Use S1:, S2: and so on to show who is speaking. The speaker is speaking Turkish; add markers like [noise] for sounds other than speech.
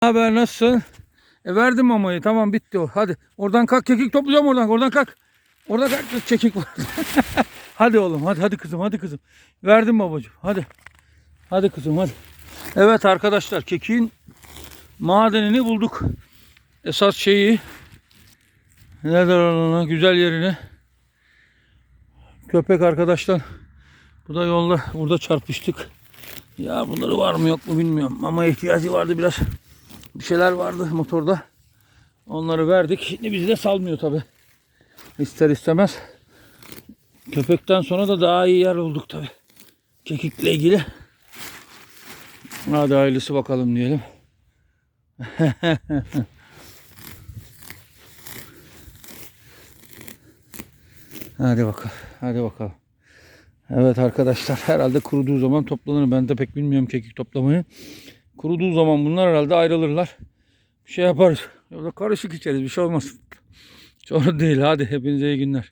S1: Haber nasılsın? E verdim mamayı tamam bitti o. Hadi oradan kalk kekik toplayacağım oradan oradan kalk. Orada kalk kekik var. [laughs] hadi oğlum hadi hadi kızım hadi kızım. Verdim babacığım hadi. Hadi kızım hadi. Evet arkadaşlar kekiğin madenini bulduk. Esas şeyi ne ona güzel yerini. Köpek arkadaşlar. Bu da yolda burada çarpıştık. Ya bunları var mı yok mu bilmiyorum. Ama ihtiyacı vardı biraz. Bir şeyler vardı motorda. Onları verdik. Şimdi bizi de salmıyor tabi. İster istemez. Köpekten sonra da daha iyi yer olduk tabi. Kekikle ilgili. Hadi hayırlısı bakalım diyelim. [laughs] Hadi bakalım. Hadi bakalım. Evet arkadaşlar herhalde kuruduğu zaman toplanır. Ben de pek bilmiyorum kekik toplamayı. Kuruduğu zaman bunlar herhalde ayrılırlar. Bir şey yaparız. Yoksa karışık içeriz bir şey olmaz. Sorun değil. Hadi hepinize iyi günler.